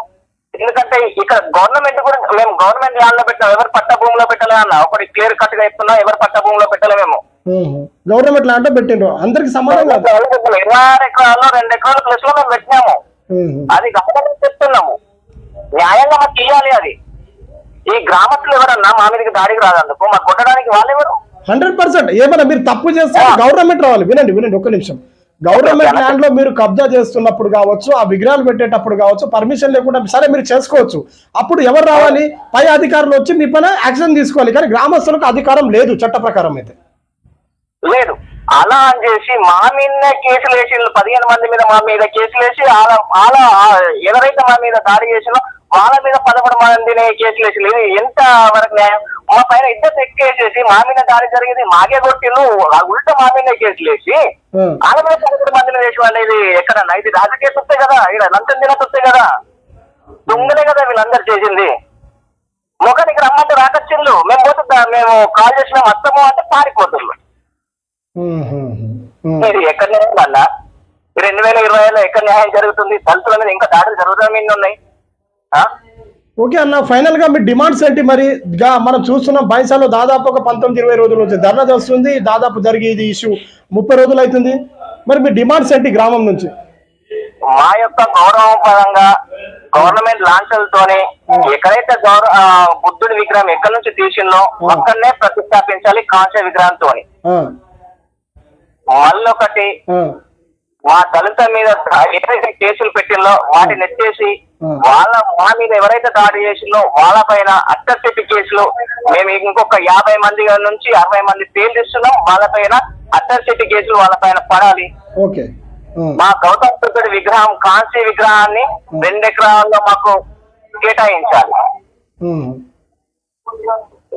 ఎందుకంటే ఇక్కడ గవర్నమెంట్ కూడా మేము గవర్నమెంట్ ల్యాండ్లో పెట్టాం. ఎవరు పట్ట భూమిలో పెట్టలే అన్న. ఒకటి క్లియర్ కట్గా చెప్తున్నా ఎవరు పట్ట భూమిలో పెట్టలే మేము. గవర్నమెంట్ ల్యాండ్ పెట్టిండ్రు. అందరికి సమానం రెండు ఎకరాల ప్లస్లో మేము పెట్టినాము. అది గవర్నమెంట్ చెప్తున్నాము న్యాయంగా మాకు ఇవ్వాలి అది. ఈ గ్రామస్తులు ఎవరన్నా మా మీదకి దాడికి రాదందుకు మాకు కొట్టడానికి వాళ్ళు ఎవరు? Hundred percent. ఏమైనా మీరు తప్పు చేస్తే గవర్నమెంట్ రావాలి. వినండి వినండి ఒక్క నిమిషం. గవర్నమెంట్ ల్యాండ్లో మీరు కబ్జా చేస్తున్నప్పుడు కావచ్చు ఆ విగ్రహాలు పెట్టేటప్పుడు కావచ్చు పర్మిషన్ లేకుండా సరే మీరు చేసుకోవచ్చు. అప్పుడు ఎవరు రావాలి? పై అధికారులు వచ్చి మీ పైన యాక్షన్ తీసుకోవాలి. కానీ గ్రామస్తులకు అధికారం లేదు చట్ట ప్రకారం అయితే. లేదు. అలా అని చేసి మా మీదనే కేసులు వేసి పదిహేను మంది మీద మా మీద కేసులు వేసి వాళ్ళ ఆ- ఎవరైతే మా మీద దాడి చేసినో వాళ్ళ మీద పదకొండు మందిని కేసులు వేసి ఎంత వరకు న్యాయం? మా పైన ఇద్దరు ఎక్కేసేసి మా మీద దాడి జరిగింది మాగే కొట్టిను ఉల్టా మా మీద కేసులు వేసి వాళ్ళ మీద పదకొండు మందిని వేసి ఇది ఎక్కడన్నా? ఇది రాజకీయ సొత్తే కదా? ఇక్కడ లంచం తిన సొత్తే కదా? దొంగలే కదా వీళ్ళందరూ చేసింది. ముఖానికి రమ్మంటే రాకొచ్చిండ్రు. మేము పోతుందా మేము కాల్ చేసిన వస్తాము అంటే పారిపోతుండ్రు ఇది ఎక్కడ న్యాయం అన్న రెండు వేల ఇరవై ఐదులో ఎక్కడ న్యాయం జరుగుతుంది? దళితుల మీద ఇంకా దాడులు జరుగుతున్న మీద ఉన్నాయి. ఆ? ఓకే అన్న ఫైనల్గా మీ డిమాండ్స్ ఏంటి మరి? మనం చూస్తున్నాం బైసాలో దాదాపు ఒక పంతొమ్మిది ఇరవై రోజుల నుంచి ధర్నా వస్తుంది దాదాపు జరిగే ఇది ఇష్యూ ముప్పై రోజులు అవుతుంది. మరి మీ డిమాండ్స్ ఏంటి గ్రామం నుంచి? మా యొక్క గౌరవం పరంగా గవర్నమెంట్ లాంఛలతోనే ఎక్కడైతే గౌరవ బుద్ధుడి విగ్రహం ఎక్కడి నుంచి తీసిందో అక్కడనే ప్రతిష్టాపించాలి కాంస్య విగ్రహంతోని. ఆ, మళ్ళొకటి మా దళిత మీద ఏదైతే కేసులు పెట్టిందో వాటిని ఎత్తేసి. వాళ్ళ మా మీద ఎవరైతే దాడి చేసిందో వాళ్ళ పైన అట్టసిటి కేసులు మేము ఇంకొక యాభై మంది నుంచి అరవై మంది తేలిస్తున్నాం వాళ్ళ పైన అట్టసిటి కేసులు వాళ్ళ పైన పడాలి. మా గౌతమ బుద్ధుడి విగ్రహం కాంస్య విగ్రహాన్ని రెండు ఎకరాల్లో మాకు కేటాయించాలి.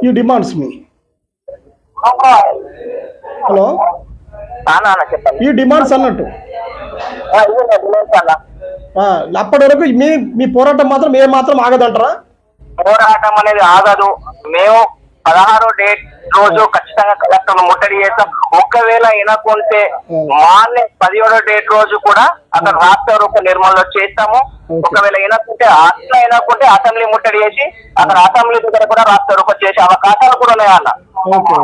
ఈ డిమాండ్స్ మీ హలో చెప్పండి. ఈ డిమాండ్స్ అన్నట్టు. అప్పటి వరకు మీ మీ పోరాటం మాత్రం ఏ మాత్రం ఆగదంటారా? పోరాటం అనేది ఆగదు. మేము పదహారో డేట్ రోజు ఖచ్చితంగా కలెక్టర్ ముట్టడి చేస్తాం. ఒకవేళ వినకుంటే మార్నింగ్ పదిహేడో డేట్ రోజు కూడా అక్కడ రాష్ట్ర రూప నిర్మూలన చేస్తాము. ఒకవేళ వినకుంటే అట్లా వినకుంటే అసెంబ్లీ ముట్టడి చేసి అక్కడ అసెంబ్లీ దగ్గర కూడా రాష్ట్ర రూప చేసే అవకాశాలు కూడా ఉన్నాయి అన్న Okay.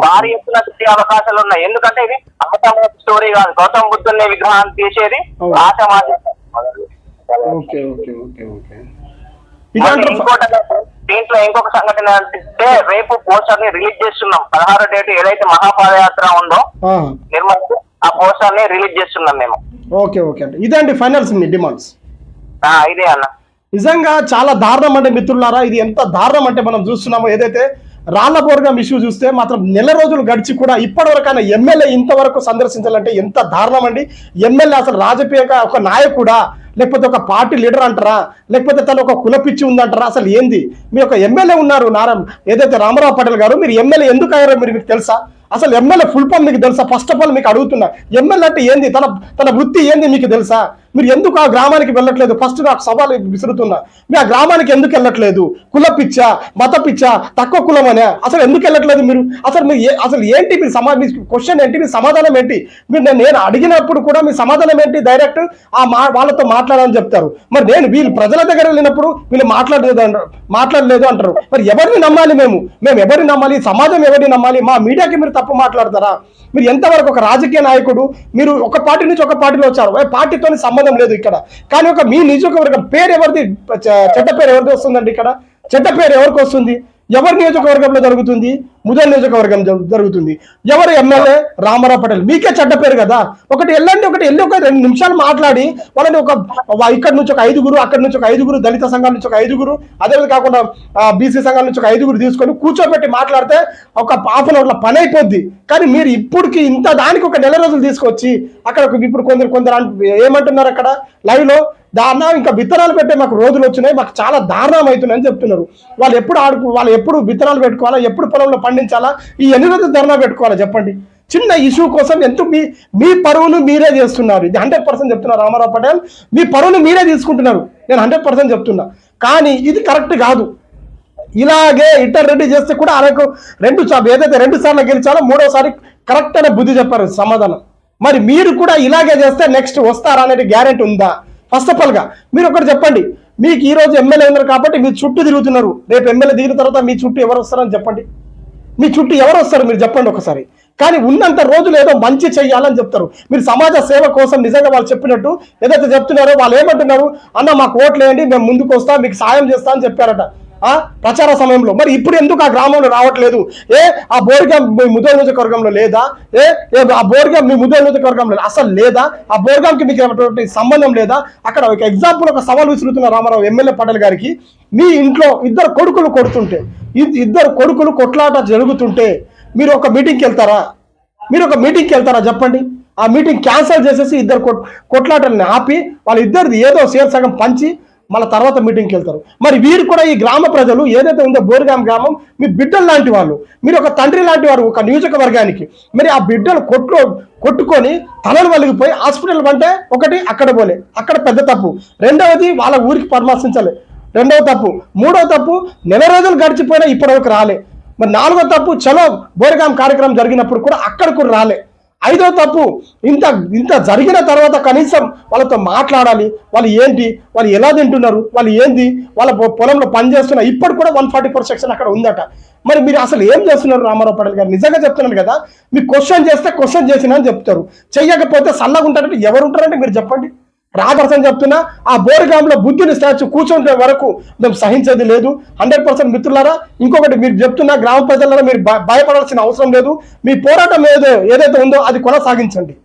భారీ ఎత్తున చేసే అవకాశాలు ఉన్నాయి. ఎందుకంటే ఇది అమృతం స్టోరీ కాదు. గౌతమ బుద్ధుని విగ్రహాన్ని తీసేది. ఆశమాసి ఓకే ఓకే ఓకే ఓకే. మళ్ళీ ఇదంటే ఇంకోటి అన్నట్టు, దీంట్లో ఇంకొక సంఘటన అంటే రేపు పోస్టర్ని రిలీజ్ చేస్తున్నాం. పదహారో డేట్ ఏదైతే మహాపాదయాత్ర ఉందో నిర్మల్ ఆ పోస్టర్ని రిలీజ్ చేస్తున్నాం మేము. ఓకే ఓకే అంటే ఇదండి ఫైనల్స్ మీ డిమాండ్స్. ఆ, ఇదే అన్న. నిజంగా చాలా దారుణం అంటే మిత్రులారా ఇది ఎంత దారుణం అంటే మనం చూస్తున్నామో ఏదైతే రాళ్ళబోర్గం ఇష్యూ చూస్తే మాత్రం నెల రోజులు గడిచి కూడా ఇప్పటివరకైనా ఎమ్మెల్యే ఇంతవరకు సందర్శించాలంటే ఎంత దారుణం అండి. ఎమ్మెల్యే అసలు రాజకీయ ఒక నాయకుడా? లేకపోతే ఒక పార్టీ లీడర్ అంటారా? లేకపోతే తను ఒక కులపిచ్చి ఉందంటారా? అసలు ఏంది? మీ ఒక ఎమ్మెల్యే ఉన్నారు నారా ఏదైతే రామారావు పటేల్ గారు మీరు ఎమ్మెల్యే ఎందుకు అయ్యారో మీరు మీకు తెలుసా? అసలు ఎమ్మెల్యే ఫుల్ ఫామ్ మీకు తెలుసా? ఫస్ట్ ఆఫ్ ఆల్ మీకు అడుగుతున్నా. ఎమ్మెల్యే అంటే ఏంది? తన తన వృత్తి ఏంది మీకు తెలుసా? మీరు ఎందుకు ఆ గ్రామానికి వెళ్ళట్లేదు? ఫస్ట్ నాకు సవాల్ విసురుతున్నా. మీరు ఆ గ్రామానికి ఎందుకు వెళ్ళట్లేదు? కుల పిచ్చా? మత పిచ్చా? తక్కువ కులం అనే అసలు ఎందుకు వెళ్ళట్లేదు మీరు? అసలు మీరు ఏ- అసలు ఏంటి మీరు సమా మీ క్వశ్చన్ ఏంటి? మీ సమాధానం ఏంటి? మీరు నేను నేను అడిగినప్పుడు కూడా మీ సమాధానం ఏంటి? డైరెక్ట్ ఆ మా వాళ్ళతో మాట్లాడని చెప్తారు. మరి నేను వీళ్ళు ప్రజల దగ్గర వెళ్ళినప్పుడు వీళ్ళు మాట్లాడలేదు అంటారు మాట్లాడలేదు అంటారు. మరి ఎవరిని నమ్మాలి మేము? మేము ఎవరిని నమ్మాలి? సమాజం ఎవరిని నమ్మాలి? మా మీడియాకి మీరు తప్పు మాట్లాడతారా? మీరు ఎంతవరకు ఒక రాజకీయ నాయకుడు మీరు ఒక పార్టీ నుంచి ఒక పార్టీలో వచ్చారు. పార్టీతో సంబంధం లేదు ఇక్కడ. కానీ ఒక మీ నియోజకవర్గం పేరు ఎవరిది? చెడ్డ పేరు ఎవరిది వస్తుందండి ఇక్కడ? చెడ్డ పేరు ఎవరికి వస్తుంది? ఎవరి నియోజకవర్గంలో జరుగుతుంది? ముదల్ నియోజకవర్గం జరుగుతుంది. ఎవరు ఎమ్మెల్యే? రామారావు పటేల్. మీకే చెడ్డ పేరు కదా? ఒకటి వెళ్ళండి ఒకటి వెళ్ళి ఒక రెండు నిమిషాలు మాట్లాడి వాళ్ళని ఒక ఇక్కడ నుంచి ఒక ఐదుగురు అక్కడ నుంచి ఒక ఐదుగురు దళిత సంఘాల నుంచి ఒక ఐదుగురు అదే కాకుండా బీసీ సంఘాల నుంచి ఒక ఐదుగురు తీసుకొని కూర్చోబెట్టి మాట్లాడితే ఒక హాఫ్ అన్ అవర్లో పని అయిపోద్ది. కానీ మీరు ఇప్పటికి ఇంత దానికి ఒక నెల రోజులు తీసుకొచ్చి అక్కడ ఇప్పుడు కొందరు కొందరు ఏమంటున్నారు అక్కడ? లైవ్లో దారుణం ఇంకా విత్తనాలు పెట్టే మాకు రోజులు వచ్చినాయి మాకు చాలా దారుణం అవుతున్నాయని చెప్తున్నారు. వాళ్ళు ఎప్పుడు ఆడుకు వాళ్ళు ఎప్పుడు విత్తనాలు పెట్టుకోవాలా ఎప్పుడు పొలంలో పండించాలా ఈ ఎన్ని రోజులు ధర్నా పెట్టుకోవాలా చెప్పండి. చిన్న ఇష్యూ కోసం ఎంతో మీ మీ పరువును మీరే చేస్తున్నారు. ఇది హండ్రెడ్ పర్సెంట్ చెప్తున్నారు రామారావు పటేల్. మీ పరువును మీరే తీసుకుంటున్నారు. నేను హండ్రెడ్ పర్సెంట్ చెప్తున్నా. కానీ ఇది కరెక్ట్ కాదు. ఇలాగే ఇంటర్ రెడ్డి చేస్తే కూడా ఆయనకు రెండు ఏదైతే రెండు సార్లు గెలిచాలో మూడోసారి కరెక్ట్ అనే బుద్ధి చెప్పారు సమాధానం. మరి మీరు కూడా ఇలాగే చేస్తే నెక్స్ట్ వస్తారా అనేది గ్యారెంటీ ఉందా? ఫస్ట్ ఆఫ్ ఆల్గా మీరు ఒకటి చెప్పండి. మీకు ఈ రోజు ఎమ్మెల్యే ఉన్నారు కాబట్టి మీ చుట్టూ తిరుగుతున్నారు. రేపు ఎమ్మెల్యే దిగిన తర్వాత మీ చుట్టూ ఎవరు వస్తారని చెప్పండి. మీ చుట్టూ ఎవరు వస్తారు మీరు చెప్పండి ఒకసారి. కానీ ఉన్నంత రోజులు ఏదో మంచి చేయాలని చెప్తారు. మీరు సమాజ సేవ కోసం నిజంగా వాళ్ళు చెప్పినట్టు ఏదైతే చెప్తున్నారో వాళ్ళు ఏమంటున్నారు? అన్న మాకు ఓట్లేయండి మేము ముందుకు వస్తాం మీకు సాయం చేస్తా అని చెప్పారట. ప్రచార సమయంలో. మరి ఇప్పుడు ఎందుకు ఆ గ్రామంలో రావట్లేదు? ఏ? ఆ బోర్గా మీ ముదో నియోజకవర్గంలో లేదా? ఏ? ఆ బోర్గా మీ ముదో నియోజకవర్గంలో అసలు లేదా? ఆ బోర్గాంకి మీకు సంబంధం లేదా? అక్కడ ఒక ఎగ్జాంపుల్ ఒక సవాల్ విసురుతున్న రామారావు ఎమ్మెల్యే పటేల్ గారికి మీ ఇంట్లో ఇద్దరు కొడుకులు కొడుతుంటే ఇద్- ఇద్దరు కొడుకులు కొట్లాట జరుగుతుంటే మీరు ఒక మీటింగ్కి వెళ్తారా? మీరు ఒక మీటింగ్కి వెళ్తారా చెప్పండి? ఆ మీటింగ్ క్యాన్సిల్ చేసేసి ఇద్దరు కొట్ కొట్లాటల్ని ఆపి వాళ్ళిద్దరిది ఏదో సేర్ సగం పంచి మళ్ళీ తర్వాత మీటింగ్కి వెళ్తారు. మరి వీరు కూడా ఈ గ్రామ ప్రజలు ఏదైతే ఉందో బోరుగాం గ్రామం మీ బిడ్డలు లాంటి వాళ్ళు మీరు ఒక తండ్రి లాంటి వారు ఒక నియోజకవర్గానికి మరి ఆ బిడ్డలు కొట్టు కొట్టుకొని తలలు వలిగిపోయి హాస్పిటల్ అంటే ఒకటి అక్కడ పోలే. అక్కడ పెద్ద తప్పు. రెండవది వాళ్ళ ఊరికి పరామర్శించాలి. రెండవ తప్పు. మూడవ తప్పు నెల రోజులు గడిచిపోయినా ఇప్పటివరకు రాలే. మరి నాలుగో తప్పు చలో బోరగాం కార్యక్రమం జరిగినప్పుడు కూడా అక్కడ కూడా రాలే. ఐదో తప్పు. ఇంత ఇంత జరిగిన తర్వాత కనీసం వాళ్ళతో మాట్లాడాలి. వాళ్ళు ఏంటి? వాళ్ళు ఎలా తింటున్నారు? వాళ్ళు ఏంది? వాళ్ళ పొ- పొలంలో పని చేస్తున్న ఇప్పుడు కూడా వన్ ఫార్టీ ఫోర్ సెక్షన్ అక్కడ ఉందట. మరి మీరు అసలు ఏం చేస్తున్నారు రామారావు పటేల్ గారు? నిజంగా చెప్తున్నాను కదా మీరు క్వశ్చన్ చేస్తే క్వశ్చన్ చేసినా అని చెప్తారు. చెయ్యకపోతే సల్లగా ఉంటారంటే ఎవరు ఉంటారంటే మీరు చెప్పండి. రాజర్సన్ చెప్తున్నా ఆ బోరుగాంలో బుద్ధుని స్టాచ్యూ కూర్చుంటే వరకు మేము సహించేది లేదు. హండ్రెడ్ పర్సెంట్ మిత్రులారా ఇంకొకటి మీరు చెప్తున్న గ్రామ ప్రజలారా మీరు భయపడాల్సిన అవసరం లేదు. మీ పోరాటం ఏదో ఏదైతే ఉందో అది కొనసాగించండి.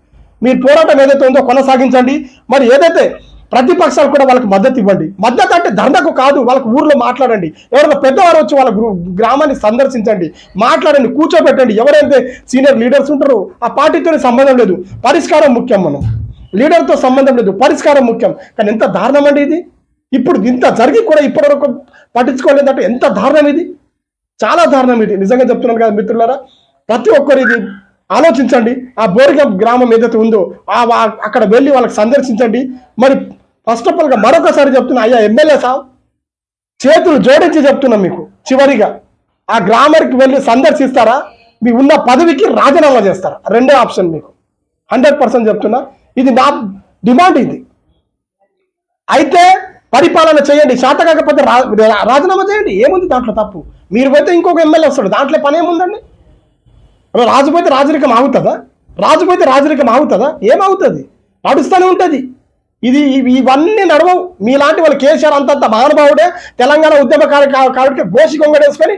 మీ పోరాటం ఏదైతే ఉందో కొనసాగించండి. మరి ఏదైతే ప్రతిపక్షాలు కూడా వాళ్ళకి మద్దతు ఇవ్వండి. మద్దతు అంటే దండకు కాదు వాళ్ళకి ఊర్లో మాట్లాడండి. ఎవరైనా పెద్దవారు వచ్చి వాళ్ళ గ్రూ- గ్రామాన్ని సందర్శించండి. మాట్లాడండి కూర్చోబెట్టండి. ఎవరైతే సీనియర్ లీడర్స్ ఉంటారో ఆ పార్టీతో సంబంధం లేదు. పరిష్కారం ముఖ్యం మనం. లీడర్తో సంబంధం లేదు పరిష్కారం ముఖ్యం. కానీ ఎంత దారుణం అండి ఇది? ఇప్పుడు ఇంత జరిగి కూడా ఇప్పటివరకు పట్టించుకోలేదంటే ఎంత దారుణం ఇది? చాలా దారుణం ఇది. నిజంగా చెప్తున్నాను కదా మిత్రులారా ప్రతి ఒక్కరు ఇది ఆలోచించండి. ఆ బోరిగం గ్రామం ఏదైతే ఉందో అక్కడ వెళ్ళి వాళ్ళకి సందర్శించండి. మరి ఫస్ట్ ఆఫ్ ఆల్గా మరొకసారి చెప్తున్నా అయ్యా ఎమ్మెల్యే సాబ్ చేతులు జోడించి చెప్తున్నా మీకు చివరిగా. ఆ గ్రామర్కి వెళ్ళి సందర్శిస్తారా? మీ ఉన్న పదవికి రాజీనామా చేస్తారా? రెండో ఆప్షన్ మీకు. హండ్రెడ్ పర్సెంట్ చెప్తున్నా. ఇది నా డిమాండ్ ఇది. అయితే పరిపాలన చేయండి శాత కాకపోతే రా- రాజీనామా చేయండి. ఏముంది దాంట్లో తప్పు? మీరు పోతే ఇంకొక ఎమ్మెల్యే వస్తాడు దాంట్లో పని ఏముందండి? రాజు పోతే రాజరికం ఆగుతుందా? రాజు పోతే రాజరికం ఆగుతుందా? ఏమవుతుంది? నడుస్తూనే ఉంటుంది. ఇది ఇవన్నీ నడవవు. మీలాంటి వాళ్ళు కేసీఆర్ అంతంత మహానుభావుడే తెలంగాణ ఉద్యమ కాబట్టి గోసి కొంగడేసుకొని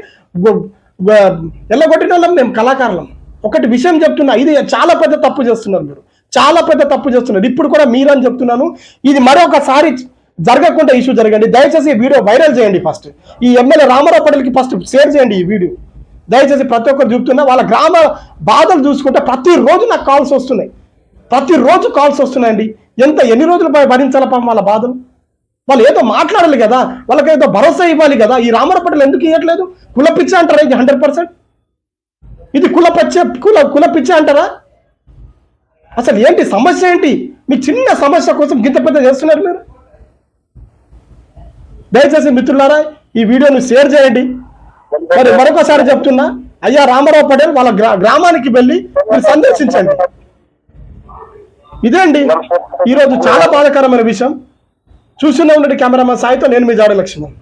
ఎల్లగొట్టిన వాళ్ళం మేము కళాకారులం. ఒకటి విషయం చెప్తున్నా ఇది చాలా పెద్ద తప్పు చేస్తున్నారు మీరు. చాలా పెద్ద తప్పు చేస్తున్నారు ఇప్పుడు కూడా మీరని చెప్తున్నాను. ఇది మరొకసారి జరగకుండా ఇష్యూ జరగండి. దయచేసి ఈ వీడియో వైరల్ చేయండి ఫస్ట్ ఈ ఎమ్మెల్యే రామారావు పటేల్కి ఫస్ట్ షేర్ చేయండి ఈ వీడియో. దయచేసి ప్రతి ఒక్కరు చూపుతున్నా వాళ్ళ గ్రామ బాధలు చూసుకుంటే ప్రతిరోజు నాకు కాల్స్ వస్తున్నాయి. ప్రతిరోజు కాల్స్ వస్తున్నాయండి. ఎంత ఎన్ని రోజులు భరించాల పాపం వాళ్ళ బాధలు? వాళ్ళు ఏదో మాట్లాడాలి కదా. వాళ్ళకి ఏదో భరోసా ఇవ్వాలి కదా. ఈ రామారావు పటేల్ ఎందుకు ఇవ్వట్లేదు కుల పిచ్చ అంటారా ఇది హండ్రెడ్ పర్సెంట్ ఇది కుల పచ్చ కుల కుల పిచ్చ అంటారా? అసలు ఏంటి సమస్య ఏంటి? మీ చిన్న సమస్య కోసం గింత పెద్ద చేస్తున్నారు మీరు? దయచేసి మిత్రులారా ఈ వీడియోను షేర్ చేయండి. మరి మరొకసారి చెప్తున్నా అయ్యా రామారావు పటేల్ వాళ్ళ గ్రా- గ్రామానికి వెళ్ళి మీరు సందర్శించండి. ఇదే అండి ఈరోజు చాలా బాధాకరమైన విషయం. చూస్తున్న ఉండండి కెమెరామెన్ సాయితో నేను మీ జాడ లక్ష్మణ్